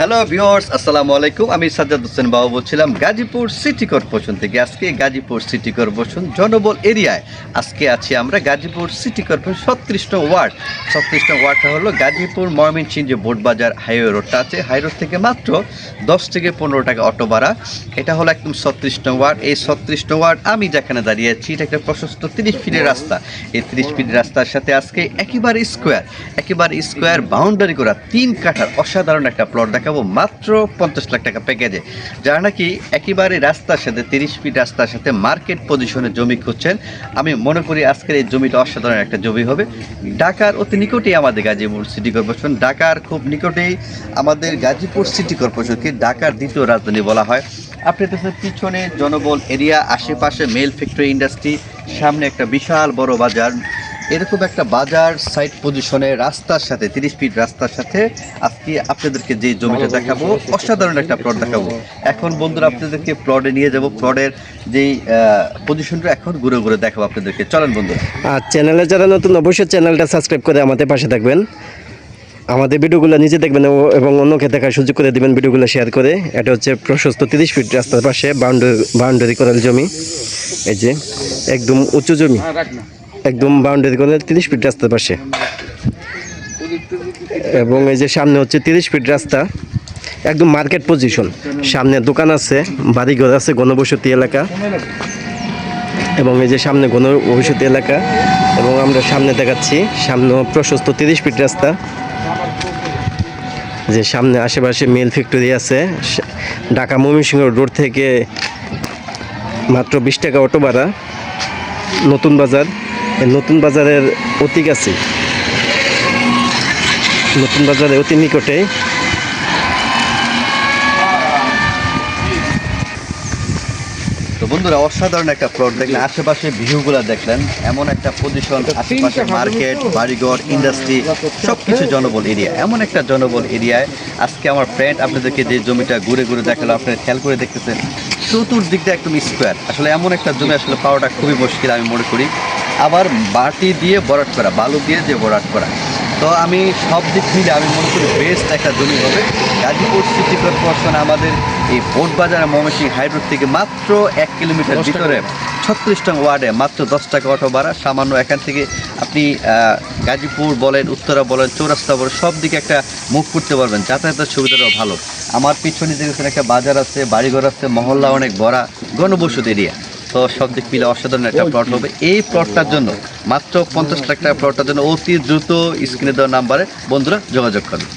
Hello viewers আসসালামু আলাইকুম। আমি সাজ্জাদ হোসেন বাবু বলছিলাম, গাজীপুর সিটি কর্পোরেশন থেকে আজকে গাজীপুর সিটি কর্পোরেশন জনবল এরিয়ায়। আজকে আছি আমরা গাজীপুর সিটি কর্পোরেশন ছত্রিশ নং ওয়ার্ড। ছত্রিশ নং ওয়ার্ডটা হলো গাজীপুর ময়মনসিংহ যে বোটবাজার হাইওয়ে রোডটা আছে। হাই রোড থেকে মাত্র দশ থেকে পনেরো টাকা অটো ভাড়া। এটা হলো একদম ছত্রিশ নং ওয়ার্ড। এই ছত্রিশ নং ওয়ার্ড আমি যেখানে দাঁড়িয়ে আছি, এটা একটা প্রশস্ত তিরিশ ফিটের রাস্তা। এই তিরিশ ফিট রাস্তার সাথে আজকে একেবারে স্কোয়ার একেবারে স্কোয়ার বাউন্ডারি করা তিন কাঠার অসাধারণ একটা প্লট দেখাবো মাত্র পঞ্চাশ লাখ টাকা প্যাকেজে যারা নাকি একেবারে রাস্তার সাথে, তিরিশ ফিট রাস্তার সাথে মার্কেট পজিশনে জমি খুঁজছেন, আমি মনে করি আজকের এই জমিটা অসাধারণ একটা জমি হবে। ঢাকার অতি নিকটেই আমাদের গাজীপুর সিটি কর্পোরেশন ঢাকার খুব নিকটেই আমাদের গাজীপুর সিটি কর্পোরেশনকে ঢাকার দ্বিতীয় রাজধানী বলা হয়। আপনি দেখছেন পিছনে জনবল এরিয়া আশেপাশে মেল ফ্যাক্টরি ইন্ডাস্ট্রি সামনে একটা বিশাল বড় বাজার এরকম একটা বাজার সাইড পজিশনে রাস্তার সাথে তিরিশ ফিট রাস্তার সাথে আজকে আপনাদেরকে যে জমিটা দেখাবো অসাধারণ একটা প্লট দেখাবো। এখন বন্ধুরা আপনাদেরকে প্লটে নিয়ে যাব। প্লটের যেই পজিশনটা এখন ঘুরে ঘুরে দেখাবো আপনাদেরকে। চলেন বন্ধুরা আর চ্যানেলে যারা নতুন অবশ্যই চ্যানেলটা সাবস্ক্রাইব করে আমাদের পাশে থাকবেন। আমাদের ভিডিওগুলো নিজে দেখবেন এবং অন্যকে দেখার সুযোগ করে দিবেন ভিডিওগুলো শেয়ার করে। এটা হচ্ছে প্রশস্ত তিরিশ ফিট রাস্তার পাশে বাউন্ডারি বাউন্ডারি করার জমি। এই যে একদম উঁচু জমি। একদম বাউন্ডারি করে তিরিশ ফিট রাস্তার পাশে। এবং এই যে সামনে হচ্ছে তিরিশ ফিট রাস্তা, একদম মার্কেট পজিশন সামনে দোকান আছে, বাড়িঘর আছে, গণবসতি এলাকা। এবং এই যে সামনে ভবিষ্যৎ এলাকা, এবং আমরা সামনে দেখাচ্ছি, সামনে প্রশস্ত তিরিশ ফিট রাস্তা। যে সামনে আশেপাশে মিল ফ্যাক্টরি আছে ঢাকা ময়মনসিংহ রোড থেকে মাত্র বিশ টাকা অটো ভাড়া, নতুন বাজার। নতুন বাজারের অতি কাছে নতুন বাজারে অতি নিকটে। তো বন্ধুরা অসাধারণ একটা প্লট দেখলেন। আশেপাশে ভিউগুলো দেখলেন। এমন একটা পজিশন আশেপাশে মার্কেট বাড়িঘর ইন্ডাস্ট্রি সব কিছু জনবল এরিয়া এমন একটা জনবল এরিয়ায় আজকে আমার ফ্রেন্ড আপনাদেরকে যে জমিটা ঘুরে ঘুরে দেখাল আপনারা খেয়াল করে দেখতেছেন। চতুর্দিকটা একদম স্কোয়ার আসলে এমন একটা জমি আসলে পাওয়াটা খুবই মুশকিল আমি মনে করি। আবার বাটি দিয়ে বরাট করা বালু দিয়ে যে বরাট করা। তো আমি সব দিক মিলে আমি মনে করি বেস্ট একটা জমি হবে। গাজীপুর সিটি কর্পোরেশন আমাদের এই ভোট বাজার ময়মনসিংহ হাইরোড থেকে মাত্র এক কিলোমিটার ভিতরে ছত্রিশ ওয়ার্ডে মাত্র দশ টাকা অটো ভাড়া। সামান্য এখান থেকে আপনি গাজীপুর বলেন উত্তরা বলেন চৌরাস্তা বলেন সব দিকে একটা মুখ করতে পারবেন। যাতায়াতের সুবিধাটাও ভালো। আমার পিছনে দেখেছেন একটা বাজার আছে বাড়িঘর আছে মহল্লা অনেক বড়া গণবসতি এরিয়া। তো সব দিক মিলে অসাধারণ একটা প্লট হবে। এই প্লটটার জন্য, মাত্র পঞ্চাশ লাখ টাকা প্লটটার জন্য অতি দ্রুত স্ক্রিনে দেওয়া নাম্বারে বন্ধুরা যোগাযোগ করুন।